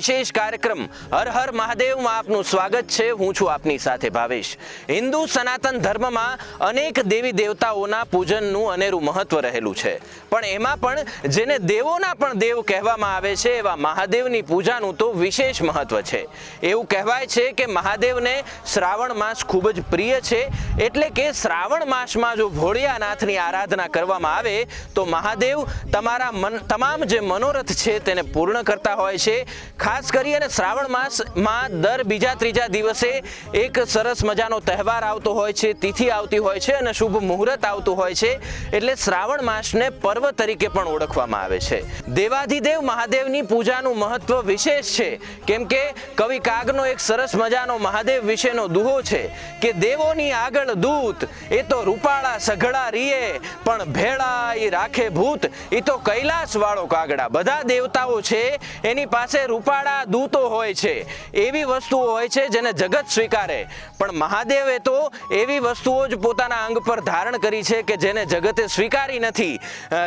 વિશેષ કાર્યક્રમ. હર હર મહાદેવમાં આપનું સ્વાગત છે. હું છું આપની સાથે ભાવેશ. હિન્દુ સનાતન ધર્મમાં અનેક દેવી દેવતાઓના પૂજનનું અનેરું મહત્વ રહેલું છે. પણ એમાં પણ જેને દેવોના પણ દેવ કહેવામાં આવે છે, એવા મહાદેવની પૂજાનું તો વિશેષ મહત્વ છે. એવું કહેવાય છે કે મહાદેવને શ્રાવણ માસ ખૂબ જ પ્રિય છે. એટલે કે શ્રાવણ માસમાં જો ભોળિયાનાથની આરાધના કરવામાં આવે, તો મહાદેવ તમારા મન, તમામ જે મનોરથ છે તેને પૂર્ણ કરતા હોય છે. ખાસ કરી અને શ્રાવણ માસમાં દર બીજા ત્રીજા દિવસે એક સરસ મજાનો તહેવાર આવતો હોય છે, તિથિ આવતી હોય છે અને શુભ મુહૂર્ત આવતું હોય છે. એટલે શ્રાવણ માસને પર્વ તરીકે પણ ઓળખવામાં આવે છે. દેવાધિદેવ મહાદેવની પૂજાનું મહત્વ વિશેષ છે. કેમ કે કવિ કાગનો એક સરસ મજાનો મહાદેવ વિશેનો દુહો છે કે દેવોની આગળ દૂત, એ તો રૂપાળા સઘળા રીએ, પણ ભેળા એ રાખે ભૂત એ તો કૈલાસ વાળો કાગડા. બધા દેવતાઓ છે, એની પાસે રૂપાળા વાળા દૂતો હોય છે, એવી વસ્તુઓ હોય છે જેને જગત સ્વીકારે. પણ મહાદેવે તો એવી વસ્તુઓ જ પોતાના અંગ પર ધારણ કરી છે કે જેને જગતે સ્વીકારી નથી.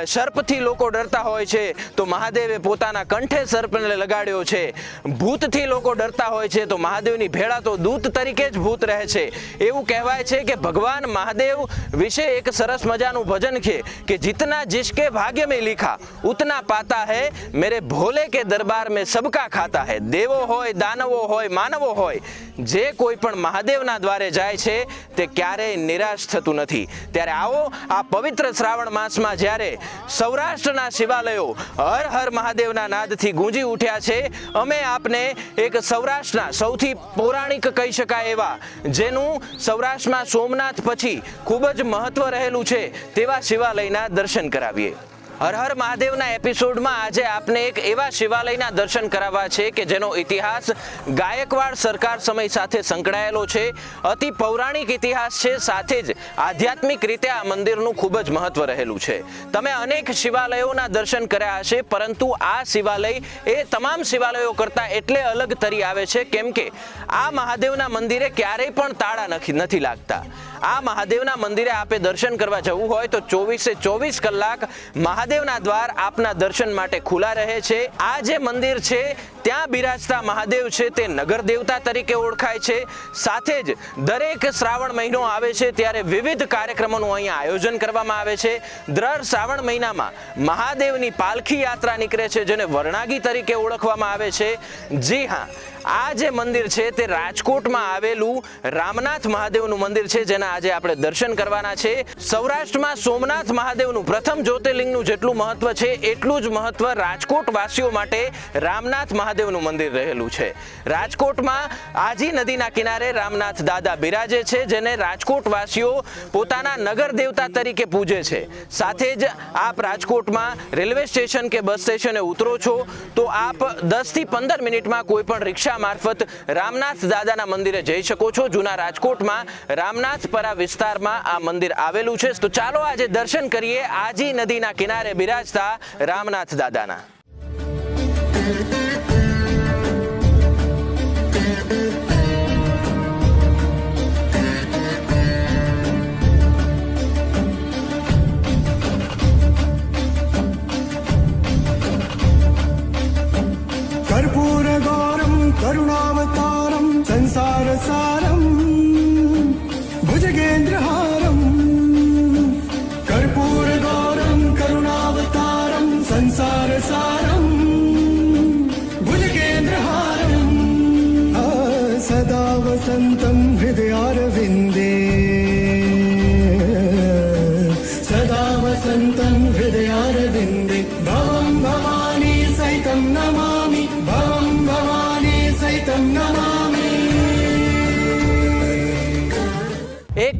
સર્પથી લોકો ડરતા હોય છે, તો મહાદેવે પોતાના કંઠે સર્પને લગાડ્યો છે. ભૂતથી લોકો ડરતા હોય છે, તો મહાદેવની ભેળા તો દૂત તરીકે જ ભૂત રહે છે. એવું કહેવાય છે કે ભગવાન મહાદેવ વિશે એક સરસ મજાનું ભજન છે કે જીતના જિસકે ભાગ્ય મેં લીખા, ઉતના પાતા હૈ, મેરે ભોલે કે દરબાર મેં સબકા ખાતા હૈ. દેવો હોય, દાનવો હોય, માનવો હોય, જે કોઈ પણ મહાદેવના દ્વારે જાય છે, તે ક્યારેય નિરાશ થતું નથી. ત્યારે આવો, આ પવિત્ર શ્રાવણ માસમાં જ્યારે સૌરાષ્ટ્રના શિવાલયો હર હર મહાદેવના નાદથી ગુંજી ઉઠ્યા છે, અમે આપને એક સૌરાષ્ટ્રના સૌથી પૌરાણિક કહી શકાય એવા, જેનું સૌરાષ્ટ્રમાં સોમનાથ પછી ખૂબ જ મહત્વ રહેલું છે, તેવા શિવાલયના દર્શન કરાવીએ. હર હર મહાદેવના એપિસોડમાં આજે આપને એક એવા શિવાલયના દર્શન કરાવવા છે કે જેનો ઇતિહાસ ગાયકવાડ સરકાર સમય સાથે સંકળાયેલો છે. અતિ પૌરાણિક ઇતિહાસ છે, સાથે જ આધ્યાત્મિક રીતે આ મંદિરનું ખૂબ જ મહત્વ રહેલું છે. તમે અનેક શિવાલયોના દર્શન કર્યા હશે, પરંતુ આ શિવાલય એ તમામ શિવાલયો કરતાં એટલે અલગ તરી આવે છે, કેમ કે આ મહાદેવના મંદિરે ક્યારેય પણ તાળા નથી લાગતા. આ મહાદેવના મંદિરે આપે દર્શન કરવા જવું હોય તો ચોવીસે ચોવીસ કલાક મહાદેવના દ્વાર આપના દર્શન માટે ખુલ્લા રહે છે. આ જે મંદિર છે, ત્યાં બિરાજતા મહાદેવ છે, તે નગર દેવતા તરીકે ઓળખાય છે. સાથે જ દરેક શ્રાવણ મહિનો આવે છે, ત્યારે વિવિધ કાર્યક્રમોનું અહીંયા આયોજન કરવામાં આવે છે. દર શ્રાવણ મહિનામાં મહાદેવની પાલખી યાત્રા નીકળે છે, જેને વર્ણાગી તરીકે ઓળખવામાં આવે છે. જી હા આ જે મંદિર છે તે રાજકોટમાં આવેલું રામનાથ મહાદેવનું મંદિર છે, જેના આજે આપણે દર્શન કરવાના છે. સૌરાષ્ટ્રમાં સોમનાથ મહાદેવનું પ્રથમ જ્યોતિર્લિંગનું જેટલું મહત્વ છે, એટલું જ મહત્વ રાજકોટ વાસીઓ માટે રામનાથ મહાદેવનું મંદિર રહેલું છે. રાજકોટમાં આજી નદીના કિનારે રામનાથ દાદા બિરાજે છે, જેને રાજકોટ વાસીઓ પોતાના નગર દેવતા તરીકે પૂજે છે. સાથે જ આપ રાજકોટમાં રેલવે સ્ટેશન કે બસ સ્ટેશને ઉતરો છો, તો આપ દસથી પંદર મિનિટમાં કોઈ પણ રિક્ષા મારફત રામનાથ દાદાના મંદિરે જઈ શકો છો. જૂના રાજકોટમાં રામનાથપરા વિસ્તારમાં આ મંદિર આવેલું છે. તો ચાલો આજે દર્શન કરીએ આજી નદીના કિનારે બિરાજતા રામનાથ દાદાના. கருணாவதாரம் சம்சாரசாரம் புஜகேந்திரஹாரம் கர்பூரகோரம் கருணாவதாரம் சம்சாரசாரம் புஜகேந்திரஹாரம். சதா வசந்தம் ஹிருதயாரவிந்தே.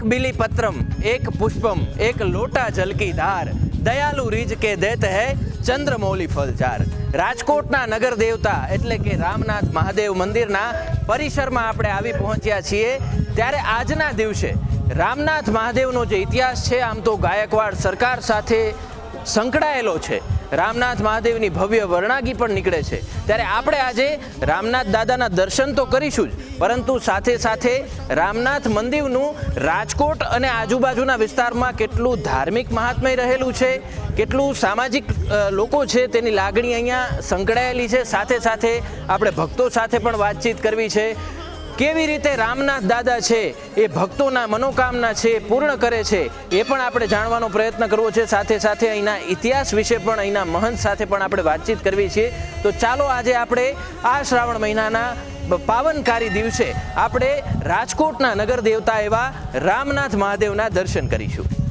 એક બિલી પત્રમ એક પુષ્પમ એક લોટા જલકી ધાર દયાલુ રીજ કે દેત હૈ ચંદ્રમૌલી ફલ રાજકોટના નગર દેવતા એટલે કે રામનાથ મહાદેવ મંદિરના પરિસરમાં આપણે આવી પહોંચ્યા છીએ। ત્યારે આજના દિવસે રામનાથ મહાદેવનો જે ઇતિહાસ છે, આમ તો ગાયકવાડ સરકાર સાથે સંકળાયેલો છે। રામનાથ મહાદેવની ભવ્ય વર્ણાગી પણ નીકળે છે. ત્યારે આપણે આજે રામનાથ દાદાના દર્શન તો કરીશું જ, પરંતુ સાથે સાથે રામનાથ મંદિરનું રાજકોટ અને આજુબાજુના વિસ્તારમાં કેટલું ધાર્મિક મહાત્મય રહેલું છે, કેટલું સામાજિક લોકો છે તેની લાગણી અહીંયા સંકળાયેલી છે. સાથે સાથે આપણે ભક્તો સાથે પણ વાતચીત કરવી છે. કેવી રીતે રામનાથ દાદા છે, એ ભક્તોના મનોકામના છે પૂર્ણ કરે છે, એ પણ આપણે જાણવાનો પ્રયત્ન કરવો છે. સાથે સાથે અહીંના ઇતિહાસ વિશે પણ અહીંના મહંત સાથે પણ આપણે વાતચીત કરવી છે. તો ચાલો આજે આપણે આ શ્રાવણ મહિનાના પાવનકારી દિવસે આપણે રાજકોટના નગર દેવતા એવા રામનાથ મહાદેવના દર્શન કરીશું.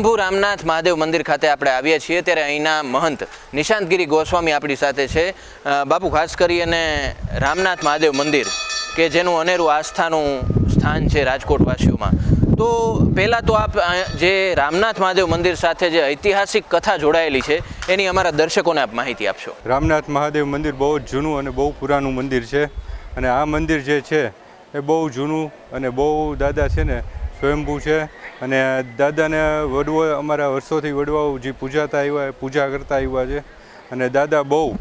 સ્વયંભૂ રામનાથ મહાદેવ મંદિર ખાતે આપણે આવ્યા છીએ, ત્યારે અહીંના મહંત નિશાંતગીરી ગોસ્વામી આપણી સાથે છે. બાપુ, ખાસ કરી અને રામનાથ મહાદેવ મંદિર, કે જેનું અનેરું આસ્થાનું સ્થાન છે રાજકોટવાસીઓમાં. તો પહેલાં તો આપ જે રામનાથ મહાદેવ મંદિર સાથે જે ઐતિહાસિક કથા જોડાયેલી છે, એની અમારા દર્શકોને આપ માહિતી આપશો. રામનાથ મહાદેવ મંદિર બહુ જ જૂનું અને બહુ પુરાનું મંદિર છે. અને આ મંદિર જે છે, એ બહુ જૂનું અને બહુ દાદા છે ને, સ્વયંભૂ છે. અને દાદાને વડવો અમારા વર્ષોથી વડવાઓ જે પૂજાતા આવ્યા પૂજા કરતા આવ્યા છે. અને દાદા બહુ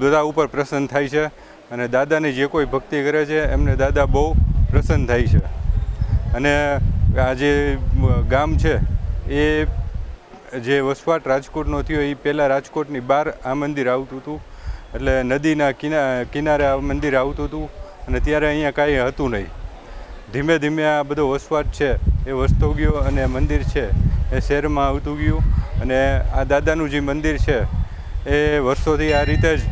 બધા ઉપર પ્રસન્ન થાય છે અને દાદાની જે કોઈ ભક્તિ કરે છે એમને દાદા બહુ પ્રસન્ન થાય છે. અને આ જે ગામ છે એ જે વસવાટ રાજકોટનો થયો એ પહેલાં રાજકોટની બહાર આ મંદિર આવતું હતું. એટલે નદીના કિના, કિનારે આ મંદિર આવતું હતું અને ત્યારે અહીંયા કાંઈ હતું નહીં. ધીમે ધીમે આ બધો વસવાટ છે, એ વસતો ગયો અને મંદિર છે, એ શહેરમાં આવતું ગયું અને આ દાદાનું જે મંદિર છે, એ વર્ષોથી આ રીતે જ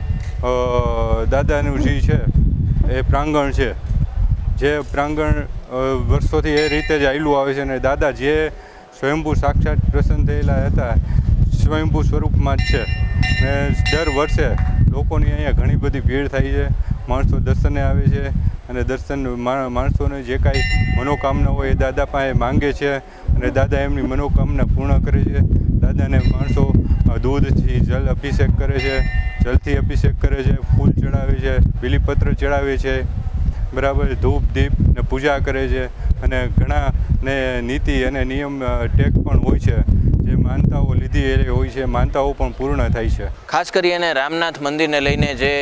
દાદાનું જે છે, એ પ્રાંગણ છે. જે પ્રાંગણ વર્ષોથી એ રીતે જ આવેલું આવે છે અને દાદા જે સ્વયંભૂ સાક્ષાત પ્રસન્ન થયેલા હતા, સ્વયંભૂ સ્વરૂપમાં જ છે. ને દર વર્ષે લોકોની અહીંયા ઘણી બધી ભીડ થાય છે, માણસો દર્શને આવે છે અને દર્શન માણસોને જે કાંઈ મનોકામના હોય એ દાદા પાસે માંગે છે અને દાદા એમની મનોકામના પૂર્ણ કરે છે. દાદાને માણસો દૂધથી જલ અભિષેક કરે છે, જલથી અભિષેક કરે છે, ફૂલ ચડાવે છે, બીલીપત્ર ચડાવે છે, બરાબર, ધૂપ, દીપ ને પૂજા કરે છે અને ઘણા ને નીતિ અને નિયમ ટેક પણ હોય છે. જે માનતાઓ લીધી એ હોય છે, માનતાઓ પણ પૂર્ણ થાય છે. ખાસ કરી અને રામનાથ મંદિરને લઈને જે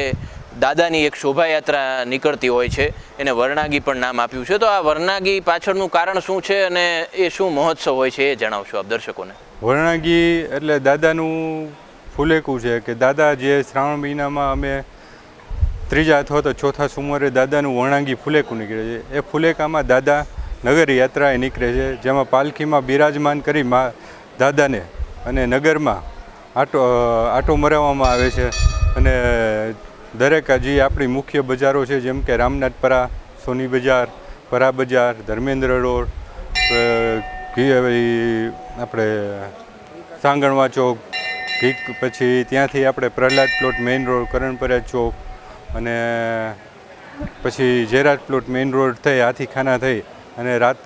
દાદાની એક શોભાયાત્રા નીકળતી હોય છે, એને વર્ણાગી પણ નામ આપ્યું છે. તો આ વર્ણાગી પાછળનું કારણ શું છે અને એ શું મહોત્સવ હોય છે એ જણાવશો આપ દર્શકોને. વર્ણાગી એટલે દાદાનું ફુલેકું છે કે દાદા જે શ્રાવણ મહિનામાં અમે ત્રીજા અથવા તો ચોથા સોમવારે દાદાનું વર્ણાંગી ફુલેકું નીકળે છે. એ ફુલેકામાં દાદા નગર યાત્રાએ નીકળે છે, જેમાં પાલખીમાં બિરાજમાન કરી મા દાદાને અને નગરમાં આટો આટો મરાવવામાં આવે છે અને દરેક જે આપણી મુખ્ય બજારો છે, જેમ કે રામનાથપરા સોની બજાર, પરા બજાર, ધર્મેન્દ્ર રોડ આપણે સાંગણવા ચોક ઠીક પછી ત્યાંથી આપણે Prahlad plot main road, Karanpara ચોક અને પછી જેરાજ પ્લોટ મેઇન રોડ થઈ હાથીખાના થઈ અને રાત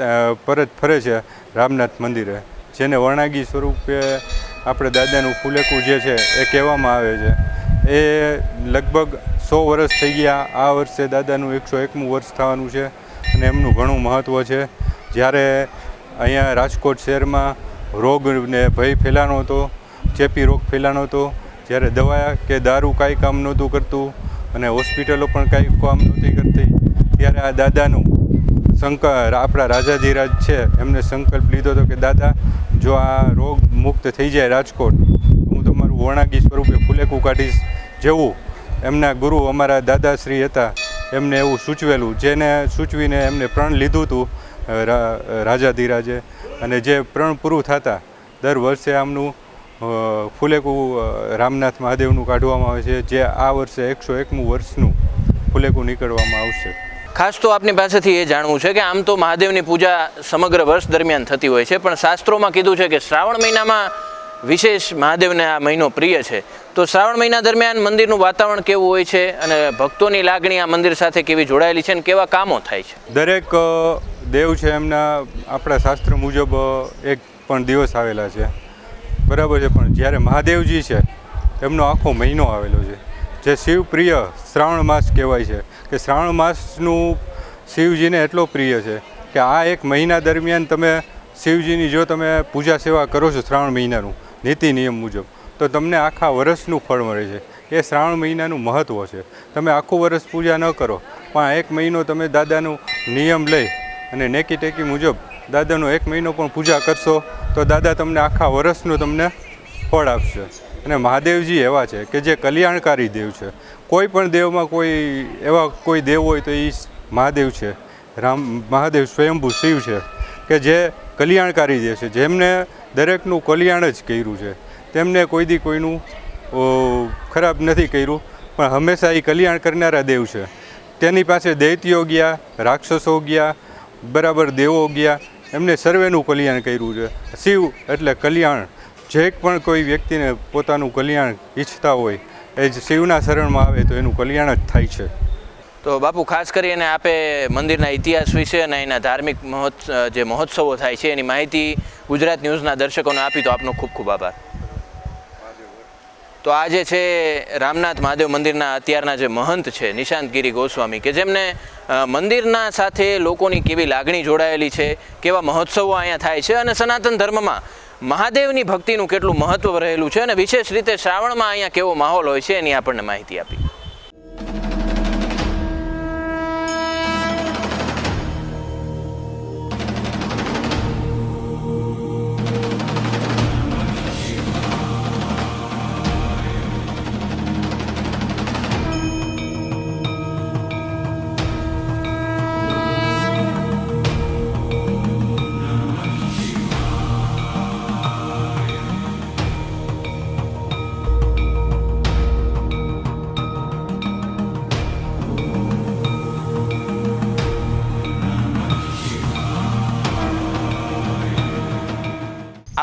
પરત ફરે છે રામનાથ મંદિરે, જેને વર્ણાગી સ્વરૂપે આપણે દાદાનું ફુલેકું જે છે, એ કહેવામાં આવે છે. એ લગભગ સો વર્ષ થઈ ગયા. આ વર્ષે દાદાનું એકસો એકમું વર્ષ થવાનું છે અને એમનું ઘણું મહત્ત્વ છે. જ્યારે અહીંયા રાજકોટ શહેરમાં રોગને ભય ફેલાનો હતો, ચેપી રોગ ફેલાનો હતો, જ્યારે દવા કે દારૂ કાંઈ કામ નહોતું કરતું અને હોસ્પિટલો પણ કાંઈ કામ નહોતી કરતી, ત્યારે આ દાદાનું શંકર આપણા રાજાધીરાજ છે, એમને સંકલ્પ લીધો હતો કે, દાદા, જો આ રોગ મુક્ત થઈ જાય રાજકોટ હું વણાગી સ્વરૂપે ફૂલેકું કાઢીશ જેવું એમના ગુરુ અમારા દાદાશ્રી હતા, એમને એવું સૂચવેલું, જેને સૂચવીને એમને પ્રણ લીધું હતું રાજા ધીરાજે. અને જે પ્રણ પૂરું થતાં, દર વર્ષે આમનું ફૂલેકું રામનાથ મહાદેવનું કાઢવામાં આવે છે, જે આ વર્ષે એકસો એકમું વર્ષનું ફૂલેકું નીકળવામાં આવશે. ખાસ તો આપની પાસેથી એ જાણવું છે કે આમ તો મહાદેવની પૂજા સમગ્ર વર્ષ દરમિયાન થતી હોય છે, પણ શાસ્ત્રોમાં કીધું છે કે શ્રાવણ મહિનામાં વિશેષ મહાદેવને આ મહિનો પ્રિય છે. તો શ્રાવણ મહિના દરમિયાન મંદિરનું વાતાવરણ કેવું હોય છે અને ભક્તોની લાગણી આ મંદિર સાથે કેવી જોડાયેલી છે અને કેવા કામો થાય છે? દરેક દેવ છે એમના આપણા શાસ્ત્ર મુજબ એક પણ દિવસ આવેલા છે. બરાબર છે, પણ જ્યારે મહાદેવજી છે, એમનો આખો મહિનો આવેલો છે. જે શિવ પ્રિય શ્રાવણ માસ કહેવાય છે. કે શ્રાવણ માસનું શિવજીને એટલો પ્રિય છે કે આ એક મહિના દરમિયાન તમે શિવજીની જો તમે પૂજા સેવા કરો છો શ્રાવણ મહિનાનું નીતિ નિયમ મુજબ. તો તમને આખા વર્ષનું ફળ મળે છે. એ શ્રાવણ મહિનાનું મહત્ત્વ છે. તમે આખું વર્ષ પૂજા ન કરો, પણ એક મહિનો તમે દાદાનું નિયમ લઈ અને નેકી ટેકી મુજબ દાદાનો એક મહિનો પણ પૂજા કરશો, તો દાદા તમને આખા વર્ષનું તમને ફળ આપશે. અને મહાદેવજી એવા છે કે જે કલ્યાણકારી દેવ છે. કોઈ પણ દેવમાં કોઈ એવા કોઈ દેવ હોય તો એ મહાદેવ છે. રામ, મહાદેવ સ્વયંભૂ શિવ છે. કે જે કલ્યાણકારી જે છે, જેમને દરેકનું કલ્યાણ જ કર્યું છે. તેમને કોઈ દી કોઈનું ખરાબ નથી કર્યું, પણ હંમેશા એ કલ્યાણ કરનારા દેવ છે. તેની પાસે દૈત્યો ગયા, રાક્ષસો ગયા, બરાબર દેવો ગયા, એમને સર્વેનું કલ્યાણ કર્યું છે. શિવ એટલે કલ્યાણ. જે પણ કોઈ વ્યક્તિને પોતાનું કલ્યાણ ઈચ્છતા હોય, એ જ શિવના શરણમાં આવે તો એનું કલ્યાણ જ થાય છે. તો બાપુ, ખાસ કરીને આપે મંદિરના ઇતિહાસ વિશે અને એના ધાર્મિક મહોત્સવ જે મહોત્સવો થાય છે, એની માહિતી ગુજરાત ન્યૂઝના દર્શકોને આપી, તો આપનો ખૂબ ખૂબ આભાર. તો આજે છે રામનાથ મહાદેવ મંદિરના અત્યારના જે મહંત છે નિશાંતગીરી ગોસ્વામી, કે જેમને મંદિરના સાથે લોકોની કેવી લાગણી જોડાયેલી છે, કેવા મહોત્સવો અહીંયા થાય છે અને સનાતન ધર્મમાં મહાદેવની ભક્તિનું કેટલું મહત્વ રહેલું છે અને વિશેષ રીતે શ્રાવણમાં અહીંયા કેવો માહોલ હોય છે, એની આપણને માહિતી આપી.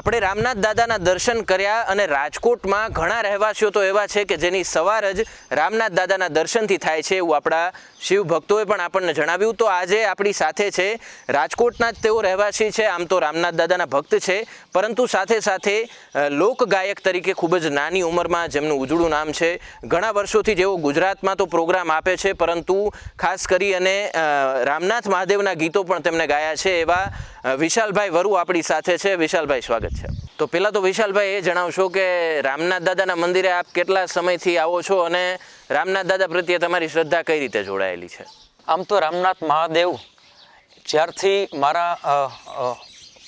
આપણે રામનાથ દાદાના દર્શન કર્યા અને રાજકોટમાં ઘણા રહેવાસીઓ તો એવા છે કે જેની સવાર જ રામનાથ દાદાના દર્શનથી થાય છે એવું આપણા શિવ ભક્તોએ પણ આપણને જણાવ્યું. તો આજે આપણી સાથે છે, રાજકોટના જ તેઓ રહેવાસી છે, આમ તો રામનાથ દાદાના ભક્ત છે, પરંતુ સાથે સાથે લોકગાયક લોક ગાયક તરીકે ખૂબ જ નાની ઉંમરમાં જેમનું ઉજળું નામ છે. ઘણા વર્ષોથી જેઓ ગુજરાતમાં તો પ્રોગ્રામ આપે છે, પરંતુ ખાસ કરી અને રામનાથ મહાદેવના ગીતો પણ તેમણે ગાયા છે એવા વિશાલભાઈ વરુ આપણી સાથે છે. વિશાલભાઈ, સ્વાગત છે. તો પહેલાં તો વિશાલભાઈ એ જણાવશો કે રામનાથ દાદાના મંદિરે આપ કેટલા સમયથી આવો છો અને રામનાથ દાદા પ્રત્યે તમારી શ્રદ્ધા કઈ રીતે જોડાયેલી છે? આમ તો રામનાથ મહાદેવ જ્યારથી મારા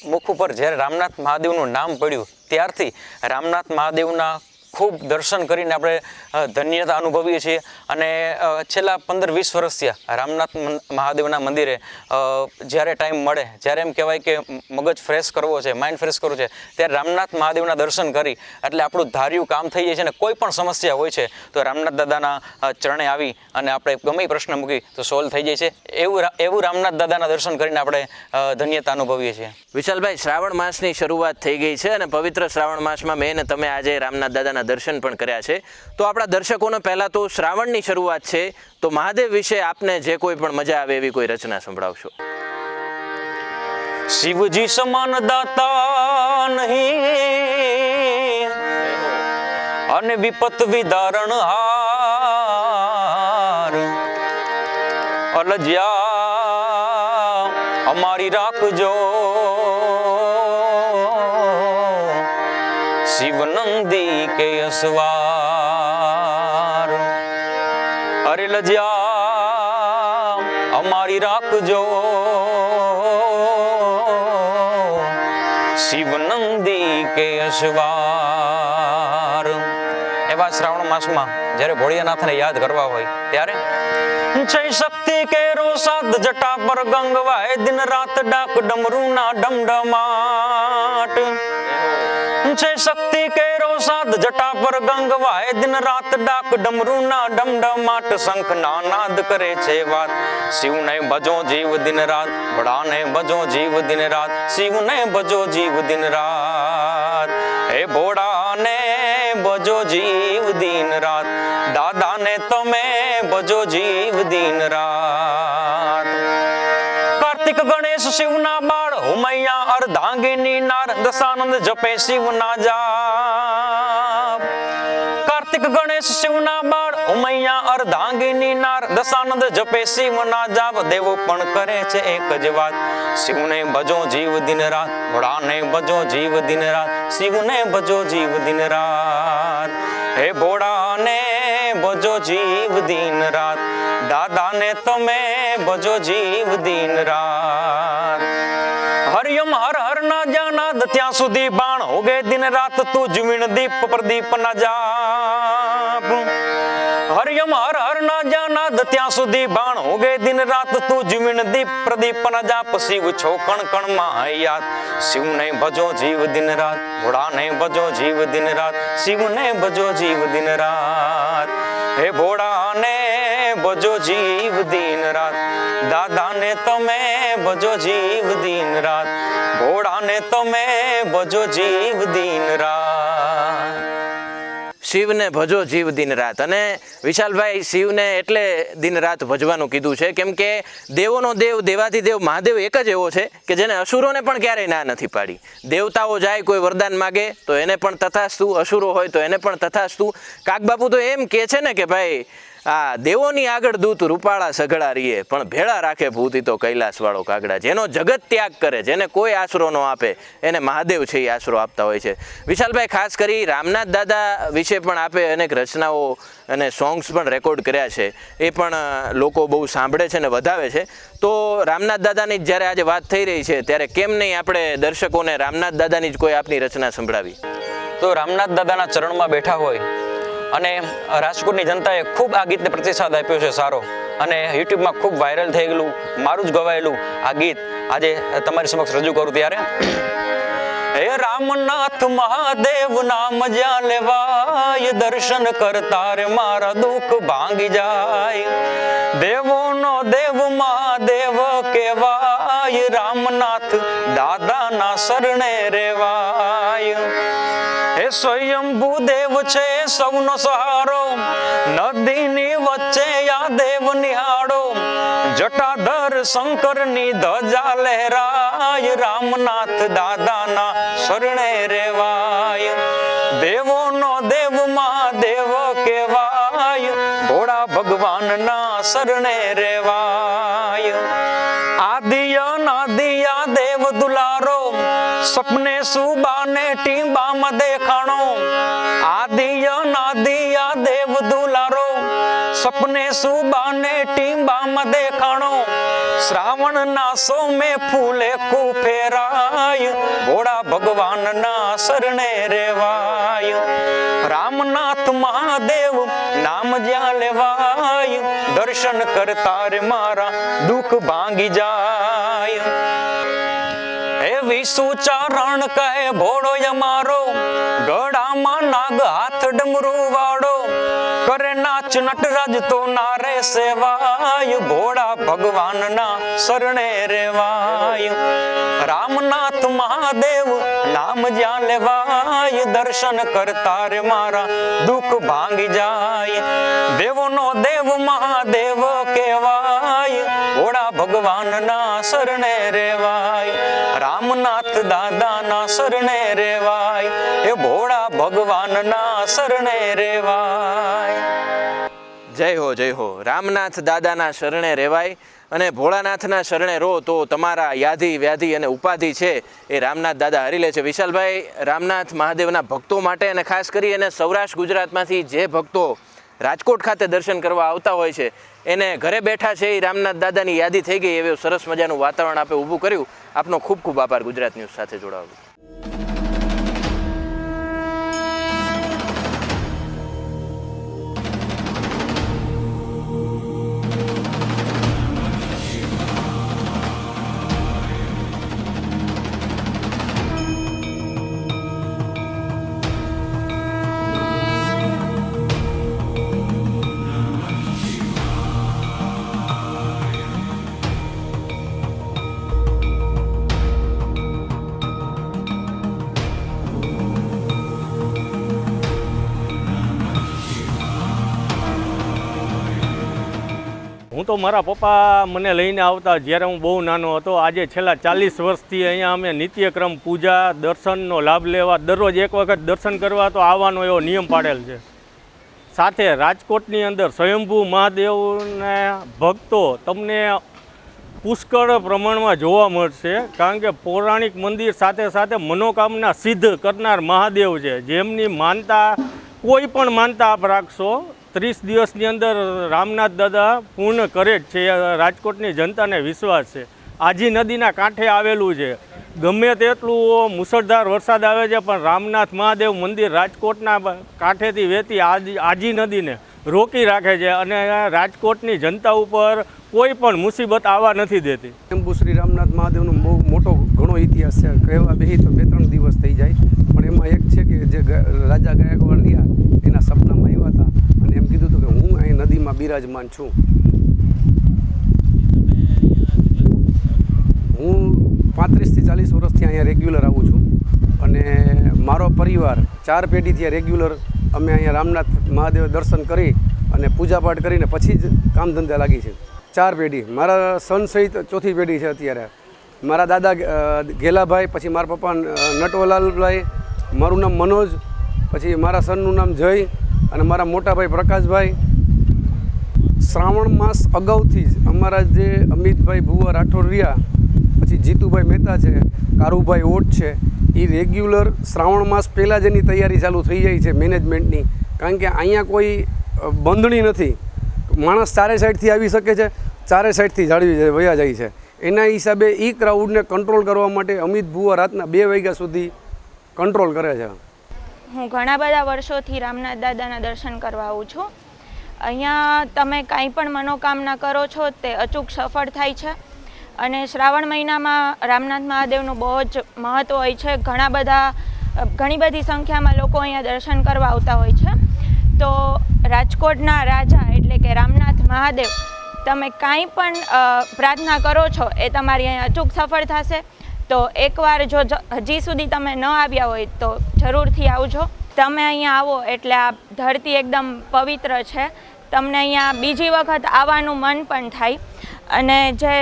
મુખ ઉપર જ્યારે રામનાથ મહાદેવનું નામ પડ્યું ત્યારથી રામનાથ મહાદેવના ખૂબ દર્શન કરીને આપણે ધન્યતા અનુભવીએ છીએ. અને છેલ્લા પંદર વીસ વર્ષથી રામનાથ મહાદેવના મંદિરે જ્યારે ટાઈમ મળે જ્યારે એમ કહેવાય કે મગજ ફ્રેશ કરવો છે, માઇન્ડ ફ્રેશ કરવું છે, ત્યારે રામનાથ મહાદેવના દર્શન કરી, એટલે આપણું ધાર્યું કામ થઈ જાય છે અને કોઈ પણ સમસ્યા હોય છે, તો રામનાથ દાદાના ચરણે આવી અને આપણે ગમે પ્રશ્ન મૂકી, તો સોલ્વ થઈ જાય છે. એવું એવું રામનાથ દાદાના દર્શન કરીને આપણે ધન્યતા અનુભવીએ છીએ. વિશાલભાઈ, શ્રાવણ માસની શરૂઆત થઈ ગઈ છે અને પવિત્ર શ્રાવણ માસમાં મેં તમે આજે રામનાથ દાદાના દર્શન પણ કર્યા છે. તો આપણા દર્શકોને પહેલાં તો શ્રાવણની શરૂઆત છે. તો મહાદેવ વિશે આપને જે કોઈ પણ મજા આવે એવી કોઈ રચના સંભળાવશો. શિવજી સમાન દાતા નહીં. અને વિપત વિદારણ હાર. અલજ્યા, અમારી રાખજો. શિવનંદી કે અસવાર અરે લજ્યા અમારી રાખજો. શિવનંદી કે અસવાર એવા શ્રાવણ માસમાં જ્યારે ભોળિયાનાથને યાદ કરવા હોય ત્યારે જય શક્તિ કેરો સાદ જટા પર ગંગવાય દિન રાત ડાક ડમરૂના ડમડમાટ. છે શક્તિ કેરો સાદ જટા પર ગંગવાય દિન રાત ડાક ડમરૂના ડમડમાટ શંખ ના નાદ કરે છે વાત શિવને ભજો જીવ દિન રાત ભડાને ભજો જીવ દિન રાત શિવને ભજો જીવ દિન રાત હે ભોળાને ભજો જીવ દિન રાત દાદાને તમે ભજો જીવ દિન રાત કાર્તિક ગણેશ શિવના બાળ અર્ધાંગિની નાર દશાનંદ જપે શિવના જાપ. કાર્તિક ગણેશ શિવના બાળ, ઉમૈયા અર્ધાંગિની નાર દશાનંદ જપે શિવના જાપ. દેવો પણ કરે છે એક જ વાત, શિવને ભજો જીવ દિન રાત ભોળાને ભજો જીવ દિન રાત, શિવને ભજો જીવ દિન રાત. હે ભોળાને ભજો જીવ દિન રાત, દાદાને તમે ભજો જીવ દિન રાત. જાનાદ ત્યાં સુધી બાણ હોગે દિન રાત, તું જમીન દીપ પ્રદીપ ના જાપ હરિયમ હર હર ના જાનાદ ત્યાં સુધી બાણ હોગે દિન રાત, તું જમીન દીપ પ્રદીપ ના જાપ શિવ છો કણ કણમાં હૈયાત શિવને ભજો જીવ દિન રાત ભોળાને ભજો જીવ દિન રાત શિવને ભજો જીવ દિન રાત. હે ભોળાને ભજો જીવ દિન રાત. દાદાને તમે ભજો જીવ દિન રાત. ભોળાને તમે ભજો જીવ દિન રાત. શિવને ભજો જીવ દિન રાત. અને વિશાલભાઈ, શિવને એટલે દિન રાત ભજવાનું કીધું છે, કેમ કે દેવોનો દેવ દેવાથી દેવ, મહાદેવ એક જ એવો છે કે જેને અસુરોને પણ ક્યારેય ના નથી પાડી. દેવતાઓ જાય, કોઈ વરદાન માગે, તો એને પણ તથાસ્તુ અસુરો હોય, તો એને પણ તથાસ્તુ. કાકબાપુ તો એમ કે છે ને કે ભાઈ આ દેવોની આગળ દૂત રૂપાળા સઘળા રીએ પણ ભેળા રાખે ભૂતી તો કૈલાસવાળો કાગડા. જેનો જગત ત્યાગ કરે, જેને કોઈ આશરો ન આપે, એને મહાદેવ છે એ આશરો આપતા હોય છે. વિશાલભાઈ, ખાસ કરી રામનાથ દાદા વિશે પણ આપે અનેક રચનાઓ અને સોંગ્સ પણ રેકોર્ડ કર્યા છે. એ પણ લોકો બહુ સાંભળે છે અને વધાવે છે. તો રામનાથ દાદાની જ જ્યારે આજે વાત થઈ રહી છે, ત્યારે કેમ નહીં આપણે દર્શકોને રામનાથ દાદાની જ કોઈ આપની રચના સંભળાવી? તો રામનાથ દાદાના ચરણમાં બેઠા હોય અને રાજકોટની જનતાએ ખૂબ આ ગીતને પ્રતિસાદ આપ્યો છે, સારો. અને યુટ્યુબમાં ખૂબ વાયરલ થયેલું મારું જ ગવાયેલું આ ગીત આજે તમારી સમક્ષ રજૂ કરું ત્યારે. હે રામનાથ મહાદેવ, નામ જ્યાં લેવાય, દર્શન કરતા રે, મારા દુઃખ ભાંગી જાય. દેવોનો દેવ, મહાદેવ કેવાય રામનાથ દાદાના શરણે રેવાય. હે સ્વયંભુ દેવ છે સૌનો સહારો. નદીની વચ્ચે આ દેવ નિહાળો. જટાધર શંકરની ધજા લહેરાય, રામનાથ દાદાના શરણે રેવાય. દેવોનો દેવ મહાદેવ કેવાય ભોળા ભગવાનના શરણે રેવાય. આદિય દેવ સપને સુબાને ટીંબામાં દેખાણો. આદિય નાદિયા દેવ દુલારો, સપને સુબાને ટીંબામાં દેખાણો. શ્રાવણ ના સોમે ફૂલે કુફેરાય ભોળા ભગવાનના શરણે રેવાય. રામનાથ મહાદેવ નામ જ્યાં લેવાય, દર્શન કરતા રે મારા, દુઃખ ભાંગી જાય. હે ચરણ કહે, ભોળો અમારો ગળામાં નાગ હાથ ડમરું વાળો, કરે નાચ નટરાજ તો નારે સેવાય, ભોળા ભગવાનના શરણે રેવાય. રામનાથ મહાદેવ નામ જ્યાં લેવાય, દર્શન કરતા રે મારા દુઃખ ભાંગી જાય. દેવોનો દેવ મહાદેવ કેવાય ભગવાનના શરણે રેવાય. રામનાથ દાદાના શરણે રેવાય. એ ભોળા ભગવાનના શરણે રેવાય. જય હો જય હો. રામનાથ દાદાના શરણે રહેવાય અને ભોળાનાથના શરણે રહો તો તમારા યાધિ, વ્યાધિ અને ઉપાધિ છે એ રામનાથ દાદા હરી લે છે. વિશાલભાઈ, રામનાથ મહાદેવના ભક્તો માટે અને ખાસ કરી અને સૌરાષ્ટ્ર ગુજરાતમાંથી જે ભક્તો રાજકોટ ખાતે દર્શન કરવા આવતા હોય છે. એને ઘરે બેઠા છે એ રામનાથ દાદાની યાદી થઈ ગઈ. એવું સરસ મજાનું વાતાવરણ આપે ઊભું કર્યું. આપનો ખૂબ ખૂબ આભાર ગુજરાત ન્યૂઝ સાથે જોડાવા તો મારા પપ્પા મને લઈને આવતા જ્યારે હું બહુ નાનો હતો, આજે છેલ્લા ચાલીસ વર્ષથી અહીંયા અમે નિત્યક્રમ, પૂજા, દર્શનનો લાભ લેવા, દરરોજ એક વખત દર્શન કરવા તો આવવાનો એવો નિયમ પાડેલ છે. સાથે રાજકોટની અંદર સ્વયંભૂ મહાદેવના ભક્તો તમને પુષ્કળ પ્રમાણમાં જોવા મળશે, કારણ કે પૌરાણિક મંદિર સાથે સાથે મનોકામના સિદ્ધ કરનાર મહાદેવ છે. જેમની માનતા કોઈ પણ માનતા આપ રાખશો ત્રીસ દિવસની અંદર રામનાથ દાદા પૂર્ણ કરે જ છે. રાજકોટની જનતાને વિશ્વાસ છે. આજી નદીના કાંઠે આવેલું છે. ગમે તેટલું મુસળધાર વરસાદ આવે છે, પણ રામનાથ મહાદેવ મંદિર રાજકોટના કાંઠેથી વહેતી આજી આજી નદીને રોકી રાખે છે અને રાજકોટની જનતા ઉપર કોઈ પણ મુસીબત આવવા નથી દેતી. એમ્બુ શ્રી રામનાથ મહાદેવનો બહુ મોટો ઘણો ઇતિહાસ છે. કહેવા બે તો બે ત્રણ દિવસ થઈ જાય. પણ એમાં એક છે કે જે રાજા ગાયકવાડ રહ્યા એના સપનામાં આવ્યા હતા અને એમ કીધું હતું કે હું નદીમાં બિરાજમાન છું. હું પાંત્રીસથી ચાલીસ વર્ષથી અહીંયા રેગ્યુલર આવું છું અને મારો પરિવાર ચાર પેઢીથી રેગ્યુલર અમે અહીંયા રામનાથ મહાદેવ દર્શન કરી અને પૂજાપાઠ કરીને પછી જ કામ ધંધા લાગી છે. ચાર પેઢી. મારા સન સહિત ચોથી પેઢી છે અત્યારે. મારા દાદા ગેલાભાઈ પછી મારા પપ્પા નટવલાલભાઈ મારું નામ મનોજ, પછી મારા સનનું નામ જય અને મારા મોટાભાઈ પ્રકાશભાઈ શ્રાવણ માસ અગાઉથી જ અમારા જે અમિતભાઈ ભુવા રાઠોડ રહ્યા, પછી જીતુભાઈ મહેતા છે, કારુભાઈ ઓટ છે એ રેગ્યુલર શ્રાવણ માસ પહેલાં જ એની તૈયારી ચાલુ થઈ જાય છે મેનેજમેન્ટની કારણ કે અહીંયા કોઈ બંધણી નથી. માણસ ચારે સાઈડથી આવી શકે છે, ચારે સાઈડથી જાળવી વયા જાય છે. એના હિસાબે એ ક્રાઉડને કંટ્રોલ કરવા માટે અમિત ભુવા રાતના બે વાગ્યા સુધી કંટ્રોલ કરે છે. હું ઘણા બધા વર્ષોથી રામનાથ દાદાના દર્શન કરવા આવું છું. અહીંયા તમે કાંઈ પણ મનોકામના કરો છો, તે અચૂક સફળ થાય છે. અને શ્રાવણ મહિનામાં રામનાથ મહાદેવનું બહુ જ મહત્ત્વ હોય છે. ઘણા બધા, ઘણી બધી સંખ્યામાં લોકો અહીંયા દર્શન કરવા આવતા હોય છે. તો રાજકોટના રાજા એટલે કે રામનાથ મહાદેવ, તમે કાંઈ પણ પ્રાર્થના કરો છો, એ તમારી અહીંયા અચૂક સફળ થશે. તો એકવાર જો, હજી સુધી તમે ન આવ્યા હોય, તો જરૂરથી આવજો. તમે અહીંયા આવો એટલે આ ધરતી એકદમ પવિત્ર છે. તમને અહીંયા બીજી વખત આવવાનું મન પણ થાય. અને જે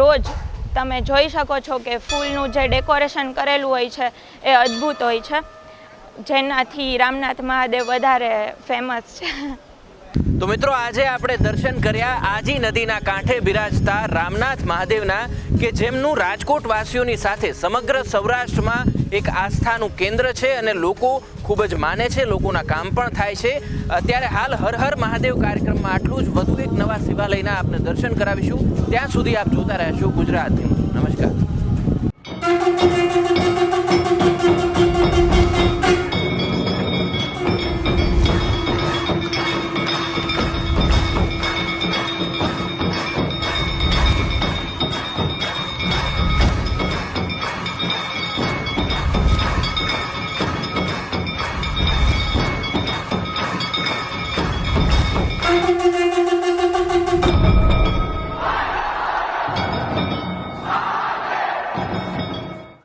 રોજ તમે જોઈ શકો છો કે ફૂલનું જે ડેકોરેશન કરેલું હોય છે, એ અદ્ભુત હોય છે. જેનાથી રામનાથ મહાદેવ વધારે ફેમસ છે. તો મિત્રો, આજે આપણે દર્શન કર્યા આજી નદીના કાંઠે બિરાજતા રામનાથ મહાદેવના કે જેમનું રાજકોટ વાસીઓની સાથે સમગ્ર સૌરાષ્ટ્રમાં એક આસ્થાનું કેન્દ્ર છે અને લોકો ખૂબ જ માને છે, લોકોના કામ પણ થાય છે. અત્યારે હાલ હર હર મહાદેવ કાર્યક્રમમાં આટલું જ વધુ એક નવા શિવાલયના આપને દર્શન કરાવીશું. ત્યાં સુધી આપ જોતા રહેશો ગુજરાત નમસ્કાર.